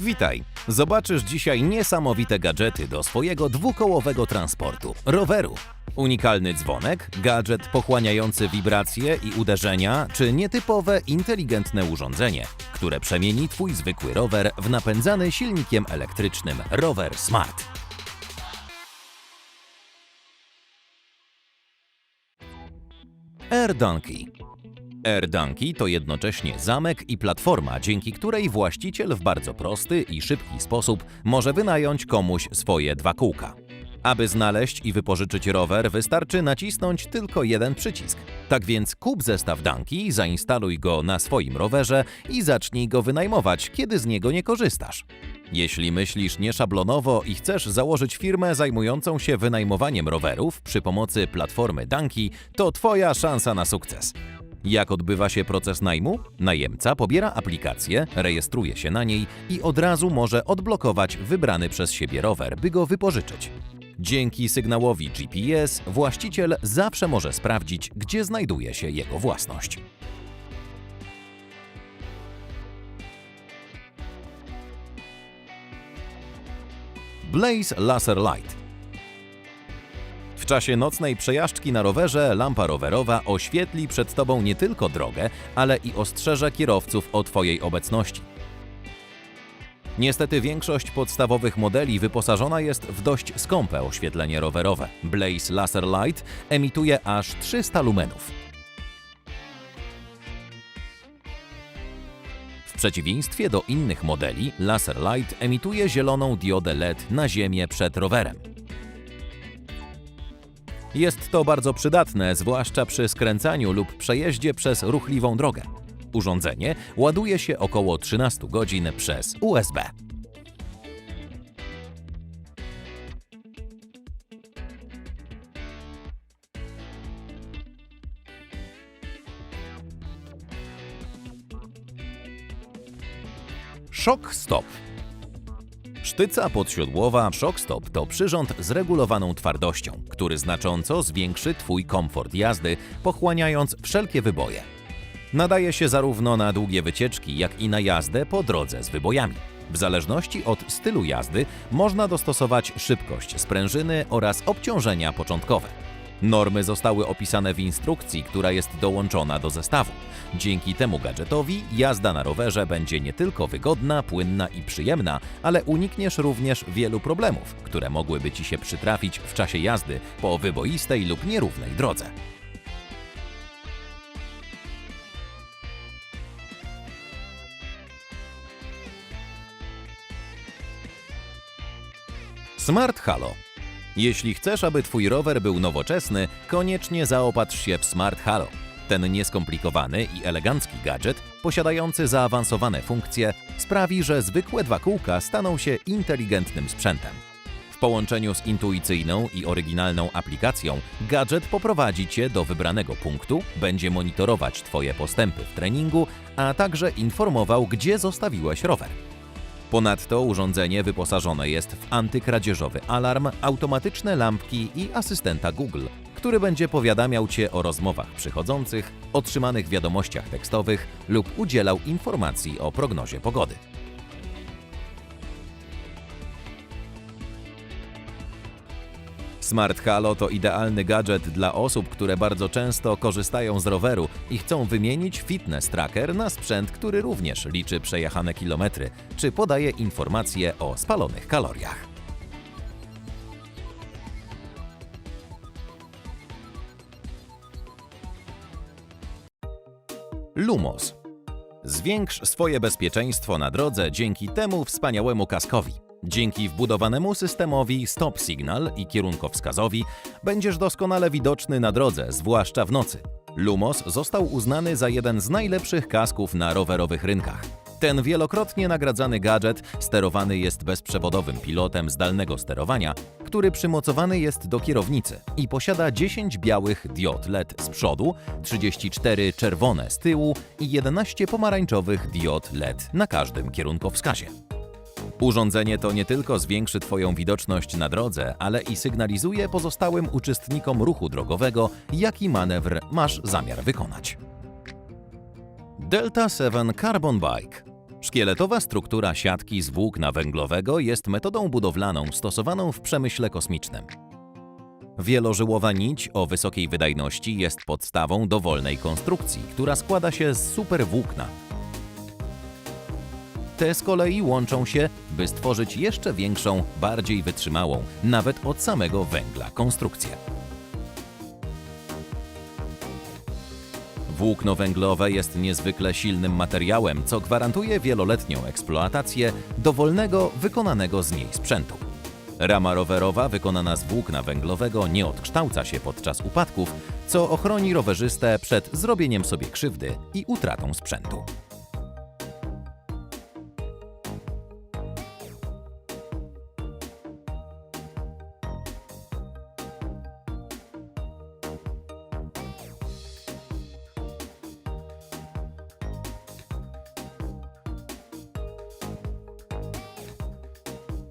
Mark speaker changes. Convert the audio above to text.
Speaker 1: Witaj! Zobaczysz dzisiaj niesamowite gadżety do swojego dwukołowego transportu roweru. Unikalny dzwonek, gadżet pochłaniający wibracje i uderzenia, czy nietypowe, inteligentne urządzenie, które przemieni Twój zwykły rower w napędzany silnikiem elektrycznym rower Smart. Air Donkey Air Donkey to jednocześnie zamek i platforma, dzięki której właściciel w bardzo prosty i szybki sposób może wynająć komuś swoje dwa kółka. Aby znaleźć i wypożyczyć rower, wystarczy nacisnąć tylko jeden przycisk. Tak więc kup zestaw Donkey, zainstaluj go na swoim rowerze i zacznij go wynajmować, kiedy z niego nie korzystasz. Jeśli myślisz nieszablonowo i chcesz założyć firmę zajmującą się wynajmowaniem rowerów przy pomocy platformy Donkey, to Twoja szansa na sukces. Jak odbywa się proces najmu? Najemca pobiera aplikację, rejestruje się na niej i od razu może odblokować wybrany przez siebie rower, by go wypożyczyć. Dzięki sygnałowi GPS właściciel zawsze może sprawdzić, gdzie znajduje się jego własność. Blaze Laser Light czasie nocnej przejażdżki na rowerze lampa rowerowa oświetli przed Tobą nie tylko drogę, ale i ostrzeże kierowców o Twojej obecności. Niestety większość podstawowych modeli wyposażona jest w dość skąpe oświetlenie rowerowe. Blaze Laser Light emituje aż 300 lumenów. W przeciwieństwie do innych modeli, Laser Light emituje zieloną diodę LED na ziemię przed rowerem. Jest to bardzo przydatne, zwłaszcza przy skręcaniu lub przejeździe przez ruchliwą drogę. Urządzenie ładuje się około 13 godzin przez USB. Shock Stop Sztyca podsiodłowa Shockstop to przyrząd z regulowaną twardością, który znacząco zwiększy Twój komfort jazdy, pochłaniając wszelkie wyboje. Nadaje się zarówno na długie wycieczki, jak i na jazdę po drodze z wybojami. W zależności od stylu jazdy można dostosować szybkość sprężyny oraz obciążenia początkowe. Normy zostały opisane w instrukcji, która jest dołączona do zestawu. Dzięki temu gadżetowi jazda na rowerze będzie nie tylko wygodna, płynna i przyjemna, ale unikniesz również wielu problemów, które mogłyby Ci się przytrafić w czasie jazdy po wyboistej lub nierównej drodze. Smart Halo jeśli chcesz, aby Twój rower był nowoczesny, koniecznie zaopatrz się w Smart Halo. Ten nieskomplikowany i elegancki gadżet, posiadający zaawansowane funkcje, sprawi, że zwykłe dwa kółka staną się inteligentnym sprzętem. W połączeniu z intuicyjną i oryginalną aplikacją, gadżet poprowadzi Cię do wybranego punktu, będzie monitorować Twoje postępy w treningu, a także informował, gdzie zostawiłeś rower. Ponadto urządzenie wyposażone jest w antykradzieżowy alarm, automatyczne lampki i asystenta Google, który będzie powiadamiał Cię o rozmowach przychodzących, otrzymanych wiadomościach tekstowych lub udzielał informacji o prognozie pogody. Smart Halo to idealny gadżet dla osób, które bardzo często korzystają z roweru i chcą wymienić fitness tracker na sprzęt, który również liczy przejechane kilometry, czy podaje informacje o spalonych kaloriach. Lumos. Zwiększ swoje bezpieczeństwo na drodze dzięki temu wspaniałemu kaskowi. Dzięki wbudowanemu systemowi Stop Signal i kierunkowskazowi będziesz doskonale widoczny na drodze, zwłaszcza w nocy. Lumos został uznany za jeden z najlepszych kasków na rowerowych rynkach. Ten wielokrotnie nagradzany gadżet sterowany jest bezprzewodowym pilotem zdalnego sterowania, który przymocowany jest do kierownicy i posiada 10 białych diod LED z przodu, 34 czerwone z tyłu i 11 pomarańczowych diod LED na każdym kierunkowskazie. Urządzenie to nie tylko zwiększy Twoją widoczność na drodze, ale i sygnalizuje pozostałym uczestnikom ruchu drogowego, jaki manewr masz zamiar wykonać. Delta 7 Carbon Bike Szkieletowa struktura siatki z włókna węglowego jest metodą budowlaną stosowaną w przemyśle kosmicznym. Wielożyłowa nić o wysokiej wydajności jest podstawą dowolnej konstrukcji, która składa się z superwłókna. Te z kolei łączą się, by stworzyć jeszcze większą, bardziej wytrzymałą, nawet od samego węgla, konstrukcję. Włókno węglowe jest niezwykle silnym materiałem, co gwarantuje wieloletnią eksploatację dowolnego, wykonanego z niej sprzętu. Rama rowerowa wykonana z włókna węglowego nie odkształca się podczas upadków, co ochroni rowerzystę przed zrobieniem sobie krzywdy i utratą sprzętu.